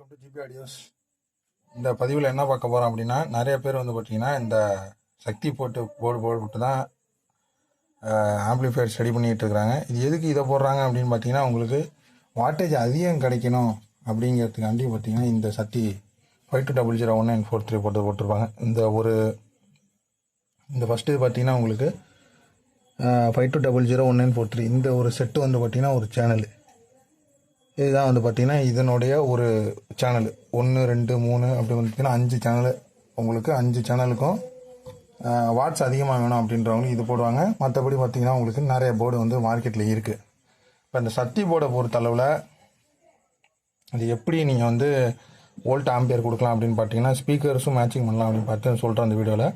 Welcome to GB audios இந்த பதிவில் என்ன பார்க்க போகிறோம் அப்படின்னா நிறைய பேர் வந்து பார்த்தீங்கன்னா இந்த சக்தி போட்டு போர்டு போர்டு போட்டு தான் ஆம்ப்ளிஃபையர் ஸ்டடி பண்ணிகிட்டு இருக்கிறாங்க இது எதுக்கு இதை போடுறாங்க அப்படின்னு பார்த்தீங்கன்னா உங்களுக்கு வாட்டேஜ் அதிகம் கிடைக்கணும் அப்படிங்கிறதுக்காண்டி பார்த்தீங்கன்னா இந்த Sakthi five two double zero one nine four three போட்டு போட்டிருப்பாங்க. இந்த ஒரு இந்த ஃபஸ்ட்டு பார்த்தீங்கன்னா உங்களுக்கு five two double zero one nine four three இந்த ஒரு செட்டு வந்து பார்த்திங்கன்னா ஒரு சேனல் இதுதான் வந்து பார்த்தீங்கன்னா இதனுடைய ஒரு சேனல் ஒன்று ரெண்டு மூணு அப்படி பார்த்தீங்கன்னா அஞ்சு சேனல் உங்களுக்கு அஞ்சு சேனலுக்கும் வாட்ஸ் அதிகமாக வேணும் அப்படின்றவங்களும் இது போடுவாங்க. மற்றபடி பார்த்தீங்கன்னா உங்களுக்கு நிறைய போர்டு வந்து மார்க்கெட்டில் இருக்குது இப்போ இந்த சக்தி போர்டை பொறுத்த அளவில் அது எப்படி நீங்கள் வந்து வோல்ட் ஆம்பியர் கொடுக்கலாம் அப்படின்னு பார்த்தீங்கன்னா ஸ்பீக்கர்ஸும் மேட்சிங் பண்ணலாம் அப்படின்னு பார்த்து சொல்கிறேன் அந்த வீடியோவில்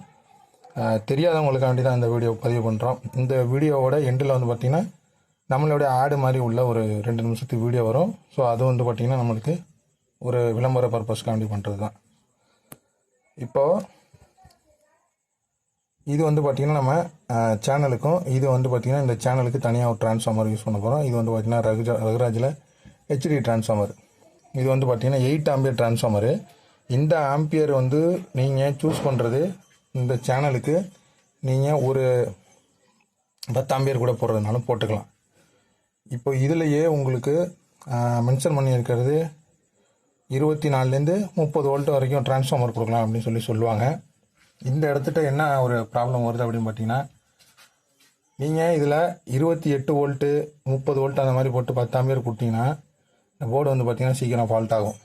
தெரியாதவங்களுக்காண்டி தான் இந்த வீடியோ பதிவு பண்ணுறோம் இந்த வீடியோவோட எண்டில் வந்து பார்த்தீங்கன்னா நம்மளுடைய ஆடு மாதிரி உள்ள ஒரு ரெண்டு நிமிஷத்துக்கு வீடியோ வரும். ஸோ அது வந்து பார்த்திங்கன்னா நம்மளுக்கு ஒரு விளம்பர பர்பஸ்க்காண்டி பண்ணுறது தான் இப்போது இது வந்து பார்த்திங்கன்னா நம்ம சேனலுக்கும் இது வந்து பார்த்திங்கன்னா இந்த சேனலுக்கு தனியாக ஒரு டிரான்ஸ்ஃபார்மர் யூஸ் பண்ண போகிறோம் இது வந்து பார்த்திங்கன்னா ரகுஜா ரகுராஜில் ஹெச்டி டிரான்ஸ்ஃபார்மர் இது வந்து பார்த்திங்கன்னா எயிட் ஆம்பியர் டிரான்ஸ்ஃபார்மரு இந்த ஆம்பியர் வந்து நீங்கள் சூஸ் பண்ணுறது இந்த சேனலுக்கு நீங்கள் ஒரு பத்து ஆம்பியர் கூட போடுறதுனாலும் போட்டுக்கலாம். இப்போ இதுலேயே உங்களுக்கு மென்ஷன் பண்ணி இருக்கிறது இருபத்தி நாலுலேருந்து முப்பது வோல்ட் வரைக்கும் டிரான்ஸ்ஃபார்மர் கொடுக்கலாம் அப்படின்னு சொல்லி சொல்லுவாங்க. இந்த இடத்துட்ட என்ன ஒரு ப்ராப்ளம் வருது அப்படின்னு பார்த்தீங்கன்னா நீங்கள் இதில் இருபத்தி எட்டு வோல்ட்டு முப்பது வோல்ட் அந்த மாதிரி போட்டு பத்து ஆம்பியர் கொடுத்தீங்கன்னா இந்த போர்டு வந்து பார்த்தீங்கன்னா சீக்கிரம் ஃபால்ட் ஆகும்.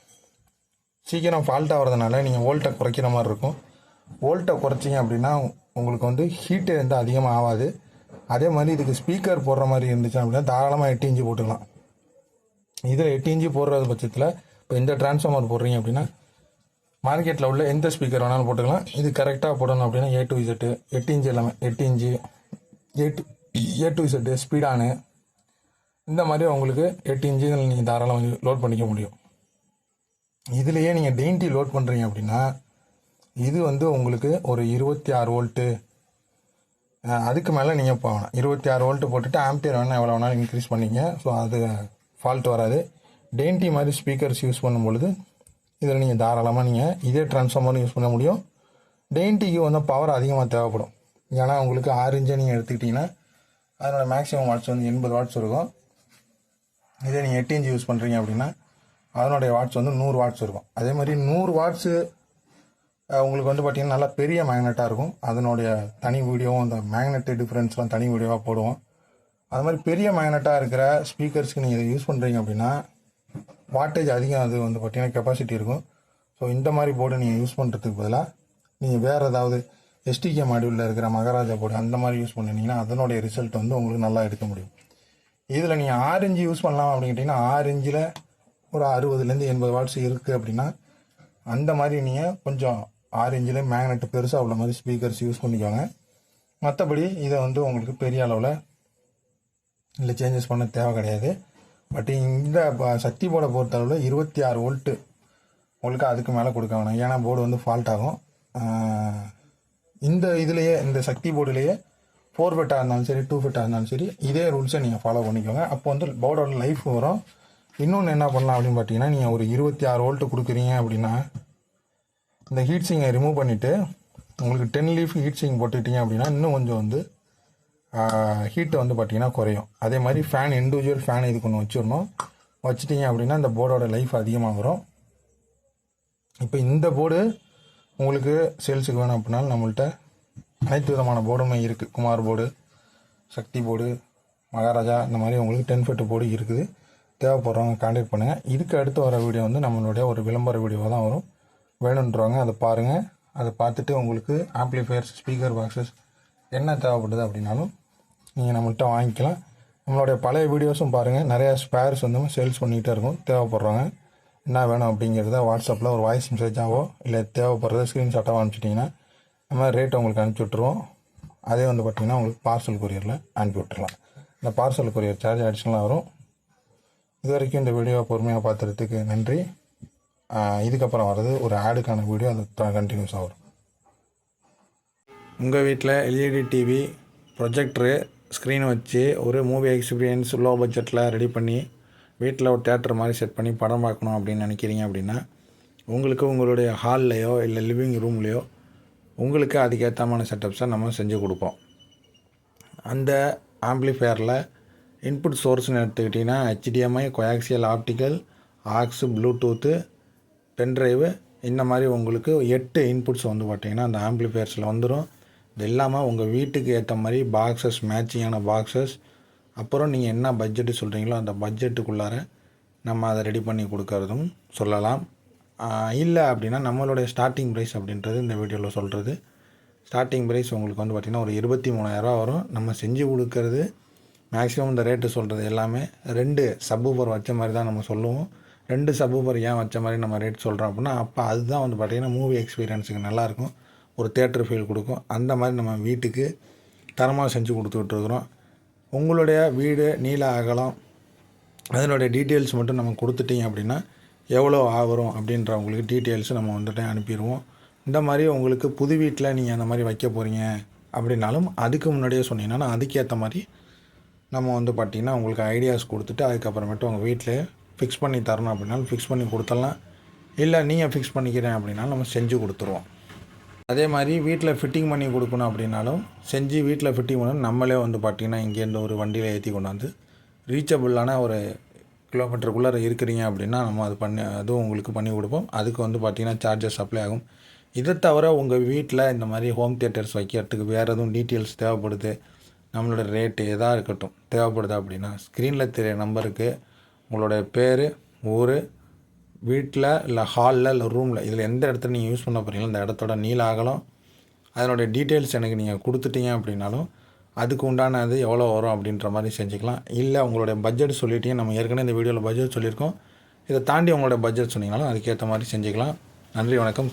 சீக்கிரம் ஃபால்ட் ஆகிறதுனால நீங்கள் வோல்ட்டை குறைக்கிற மாதிரி இருக்கும். வோல்ட்டை குறைச்சிங்க அப்படின்னா உங்களுக்கு வந்து ஹீட்டு வந்து அதிகமாக ஆகாது. அதே மாதிரி இதுக்கு ஸ்பீக்கர் போடுற மாதிரி இருந்துச்சு அப்படின்னா தாராளமாக எட்டு இன்ச்சு போட்டுக்கலாம். இதில் எட்டு இன்ச்சு போடுற பட்சத்தில் இப்போ இந்த டிரான்ஸ்ஃபார்மர் போடுறீங்க அப்படின்னா மார்க்கெட்டில் உள்ள எந்த ஸ்பீக்கர் வேணாலும் போட்டுக்கலாம். இது கரெக்டாக போடணும் அப்படின்னா ஏ டு இசட்டு எட்டு இன்ச்சு எல்லாமே எட்டு inch A to A to Z ஸ்பீடானு இந்த மாதிரி உங்களுக்கு எட்டு இன்ச்சு இதில் நீங்கள் தாராளமாக லோட் பண்ணிக்க முடியும். இதுலேயே நீங்கள் டெயின்டி லோட் பண்ணுறீங்க அப்படின்னா இது வந்து உங்களுக்கு ஒரு இருபத்தி ஆறு வோல்ட்டு அதுக்கு மேலே நீங்கள் போகணும் இருபத்தி ஆறு வோல்ட்டு போட்டுட்டு ஆம்பியர் வேணால் எவ்வளோ வேணாலும் இன்க்ரீஸ் பண்ணிங்க ஸோ அது ஃபால்ட் வராது. டெயின்டி மாதிரி ஸ்பீக்கர்ஸ் யூஸ் பண்ணும் பொழுது இதில் நீங்கள் தாராளமாக நீங்கள் இதே ட்ரான்ஸ்ஃபார்மரும் யூஸ் பண்ண முடியும். டெயின்டிக்கு வந்து பவர் அதிகமாக தேவைப்படும். ஏன்னா உங்களுக்கு ஆறு இன்ச்சை நீங்கள் எடுத்துக்கிட்டிங்கன்னா அதனோட மேக்ஸிமம் வாட்ஸ் வந்து எண்பது வாட்ஸ் இருக்கும். இதே நீங்கள் எட்டு இன்ச்சு யூஸ் பண்ணுறீங்க அப்படின்னா அதனுடைய வாட்ஸ் வந்து நூறு வாட்ஸ் இருக்கும். அதே மாதிரி நூறு வாட்ஸு உங்களுக்கு வந்து பார்த்திங்கன்னா நல்லா பெரிய மேக்னெட்டாக இருக்கும். அதனுடைய தனி வீடியோவும் அந்த மேக்னெட்டு டிஃப்ரென்ஸ்லாம் தனி வீடியோவாக போடுவோம். அது மாதிரி பெரிய மேக்னெட்டாக இருக்கிற ஸ்பீக்கர்ஸ்க்கு நீங்கள் இதை யூஸ் பண்ணுறீங்க அப்படின்னா வாட்டேஜ் அதிகம் அது வந்து பார்த்திங்கன்னா கெப்பாசிட்டி இருக்கும். ஸோ இந்த மாதிரி போர்டு நீங்கள் யூஸ் பண்ணுறதுக்கு பதிலாக நீங்கள் வேறு ஏதாவது எஸ்டிகே மாடியூலில் இருக்கிற மகாராஜா போர்டு அந்த மாதிரி யூஸ் பண்ணினீங்கன்னா அதனுடைய ரிசல்ட் வந்து உங்களுக்கு நல்லா எடுக்க முடியும். இதில் நீங்கள் ஆறு யூஸ் பண்ணலாம் அப்படின்னு கேட்டிங்கன்னா ஆறு ஒரு அறுபதுலேருந்து எண்பது வாட்ஸ் இருக்குது அப்படின்னா அந்த மாதிரி நீங்கள் கொஞ்சம் ஆறு இன்ச்சில் மேக்னெட் பெருசாக உள்ள மாதிரி ஸ்பீக்கர்ஸ் யூஸ் பண்ணிக்கோங்க. மற்றபடி இதை வந்து உங்களுக்கு பெரிய அளவில் இல்லை சேஞ்சஸ் பண்ண தேவை கிடையாது. பட் இந்த சக்தி போர்டை பொறுத்தளவில் இருபத்தி ஆறு வோல்ட்டு உங்களுக்கு அதுக்கு மேலே கொடுக்க வேணாம். ஏன்னா போர்டு வந்து ஃபால்ட் ஆகும். இந்த இதுலேயே இந்த சக்தி போர்டுலேயே ஃபோர் ஃபெட்டாக இருந்தாலும் சரி டூ ஃபெட்டாக இருந்தாலும் சரி இதே ரூல்ஸை நீங்கள் ஃபாலோ பண்ணிக்கோங்க. அப்போ வந்து போர்டோட லைஃப் வரும். இன்னொன்று என்ன பண்ணலாம் அப்படின்னு பார்த்தீங்கன்னா நீங்கள் ஒரு இருபத்தி ஆறு வோல்ட்டு கொடுக்குறீங்க அப்படின்னா இந்த ஹீட் சிங்கை ரிமூவ் பண்ணிவிட்டு உங்களுக்கு டென் லீஃப் ஹீட் சிங் போட்டுக்கிட்டீங்க அப்படின்னா இன்னும் கொஞ்சம் வந்து ஹீட்டை வந்து பார்த்தீங்கன்னா குறையும். அதே மாதிரி ஃபேன் இண்டிவிஜுவல் ஃபேன் இதுக்கு ஒன்று வச்சிடணும். வச்சிட்டிங்க அப்படின்னா இந்த போர்டோட லைஃப் அதிகமாக வரும் இப்போ இந்த போர்டு உங்களுக்கு சேல்ஸுக்கு வேணும் அப்படின்னாலும் நம்மள்கிட்ட அனைத்து விதமான போர்டுமே இருக்குது குமார் போர்டு சக்தி போர்டு மகாராஜா இந்த மாதிரி உங்களுக்கு டென் ஃபிட்டு போர்டு இருக்குது. தேவைப்படுறவங்க கான்டாக்ட் பண்ணுங்கள் இதுக்கு அடுத்து வர வீடியோ வந்து நம்மளுடைய ஒரு விளம்பர வீடியோவாக தான் வரும். வேணுன்றவங்க அதை பாருங்கள் அதை பார்த்துட்டு உங்களுக்கு ஆம்ப்ளிஃபையர்ஸ் ஸ்பீக்கர் பாக்ஸஸ் என்ன தேவைப்படுது அப்படின்னாலும் நீங்கள் நம்மள்கிட்ட வாங்கிக்கலாம். நம்மளுடைய பழைய வீடியோஸும் பாருங்கள் நிறையா ஸ்பேர்ஸ் வந்து சேல்ஸ் பண்ணிகிட்டே இருக்கும். தேவைப்படுறவங்க என்ன வேணும் அப்படிங்கிறத வாட்ஸ்அப்பில் ஒரு வாய்ஸ் மெசேஜாகவோ இல்லை தேவைப்படுறத ஸ்க்ரீன்ஷாட்டாக அனுப்பிச்சிட்டிங்கன்னா நம்ம ரேட் உங்களுக்கு அனுப்பிச்சி விட்ருவோம் அதே வந்து பார்த்திங்கன்னா உங்களுக்கு பார்சல் கொரியரில் அனுப்பி விட்டுருலாம் இந்த பார்சல் கொரியர் சார்ஜ் அடிஷ்னலாக வரும். இது வரைக்கும் இந்த வீடியோ பொறுமையாக பார்த்துறதுக்கு நன்றி. இதுக்கப்புறம் வர்றது ஒரு ஆடுக்கான வீடியோ அது கண்டினியூஸாக வரும். உங்கள் வீட்டில் எல்இடி டிவி ப்ரொஜெக்டரு ஸ்க்ரீன் வச்சு ஒரு மூவி எக்ஸ்பீரியன்ஸ் லோ பட்ஜெட்டில் ரெடி பண்ணி வீட்டில் ஒரு தேட்டர் மாதிரி செட் பண்ணி படம் பார்க்கணும் அப்படின்னு நினைக்கிறீங்க அப்படின்னா உங்களுக்கு உங்களுடைய ஹால்லையோ இல்லை லிவிங் ரூம்லேயோ உங்களுக்கு அதுக்கேற்றமான செட்டப்ஸை நம்ம செஞ்சு கொடுப்போம். அந்த ஆம்ப்ளிஃபையரில் இன்புட் சோர்ஸ்னு எடுத்துக்கிட்டிங்கன்னா HDMI coaxial optical aux bluetooth pen drive இந்த மாதிரி உங்களுக்கு எட்டு இன்புட்ஸ் வந்து பார்த்தீங்கன்னா அந்த ஆம்ப்ளிஃபையர்ஸில் வந்துடும் இது இல்லாமல் உங்கள் வீட்டுக்கு ஏற்ற மாதிரி பாக்ஸஸ் மேட்சிங்கான பாக்ஸஸ் அப்புறம் நீங்கள் என்ன பட்ஜெட்டு சொல்கிறீங்களோ அந்த பட்ஜெட்டுக்குள்ளார நம்ம அதை ரெடி பண்ணி கொடுக்கறதும் சொல்லலாம். இல்லை அப்படின்னா நம்மளுடைய ஸ்டார்டிங் ப்ரைஸ் அப்படின்றது இந்த வீடியோவில் சொல்கிறது ஸ்டார்டிங் ப்ரைஸ் உங்களுக்கு வந்து பார்த்திங்கன்னா ஒரு இருபத்தி மூணாயிரரூவா வரும். நம்ம செஞ்சு கொடுக்கறது மேக்ஸிமம் இந்த ரேட்டு சொல்கிறது எல்லாமே ரெண்டு சப்பூபர் வச்ச மாதிரி தான் நம்ம சொல்லுவோம். ரெண்டு சப்பூபர் ஏன் வச்ச மாதிரி நம்ம ரேட் சொல்கிறோம் அப்படின்னா அப்போ அதுதான் வந்து பார்த்திங்கன்னா மூவி எக்ஸ்பீரியன்ஸுக்கு நல்லாயிருக்கும். ஒரு தேட்டர் ஃபீல் கொடுக்கும். அந்த மாதிரி நம்ம வீட்டுக்கு தரமாக செஞ்சு கொடுத்துட்ருக்குறோம் உங்களுடைய வீடு நீள அகலம் அதனுடைய டீட்டெயில்ஸ் மட்டும் நம்ம கொடுத்துட்டிங்க அப்படின்னா எவ்வளோ ஆகிறோம் அப்படின்ற உங்களுக்கு டீட்டெயில்ஸ் நம்ம வந்துட்டு அனுப்பிடுவோம். இந்த மாதிரி உங்களுக்கு புது வீட்டில் நீங்கள் அந்த மாதிரி வைக்க போகிறீங்க அப்படின்னாலும் அதுக்கு முன்னாடியே சொன்னீங்கன்னா அதுக்கேற்ற மாதிரி நம்ம வந்து பார்த்திங்கன்னா உங்களுக்கு ஐடியாஸ் கொடுத்துட்டு அதுக்கப்புறமேட்டு உங்கள் வீட்டில் ஃபிக்ஸ் பண்ணி தரணும் அப்படின்னாலும் ஃபிக்ஸ் பண்ணி கொடுத்துடலாம். இல்லை நீங்கள் ஃபிக்ஸ் பண்ணிக்கிறேன் அப்படின்னாலும் நம்ம செஞ்சு கொடுத்துருவோம். அதே மாதிரி வீட்டில் ஃபிட்டிங் பண்ணி கொடுக்கணும் அப்படின்னாலும் செஞ்சு வீட்டில் ஃபிட்டிங் பண்ணணும். நம்மளே வந்து பார்த்திங்கன்னா இங்கேருந்து ஒரு வண்டியில் ஏற்றி கொண்டாந்து ரீச்சபிளான ஒரு கிலோமீட்டருக்குள்ளே இருக்கிறீங்க அப்படின்னா நம்ம அது பண்ணி அதுவும் உங்களுக்கு பண்ணி கொடுப்போம். அதுக்கு வந்து பார்த்திங்கன்னா சார்ஜஸ் அப்ளை ஆகும். இதை தவிர உங்கள் வீட்டில் இந்த மாதிரி ஹோம் தியேட்டர்ஸ் வைக்கிறதுக்கு வேறு எதுவும் டீட்டெயில்ஸ் தேவைப்படுது நம்மளோட ரேட்டு எதாக இருக்கட்டும் தேவைப்படுது அப்படின்னா ஸ்க்ரீனில் தெரிய நம்பருக்கு உங்களுடைய பேர் ஊர் வீட்டில் இல்லை ஹாலில் இல்லை ரூமில் இதில் எந்த இடத்துல நீங்கள் யூஸ் பண்ண போகிறீங்களோ அந்த இடத்தோட நீல ஆகலாம் அதனுடைய டீட்டெயில்ஸ் எனக்கு நீங்கள் கொடுத்துட்டீங்க அப்படின்னாலும் அதுக்கு உண்டான அது எவ்வளோ வரும் அப்படின்ற மாதிரி செஞ்சுக்கலாம். இல்லை உங்களுடைய பட்ஜெட் சொல்லிட்டீங்க நம்ம ஏற்கனவே இந்த வீடியோவில் பட்ஜெட் சொல்லியிருக்கோம். இதை தாண்டி உங்களோட பட்ஜெட் சொன்னீங்கனாலும் அதுக்கேற்ற மாதிரி செஞ்சுக்கலாம். நன்றி வணக்கம்.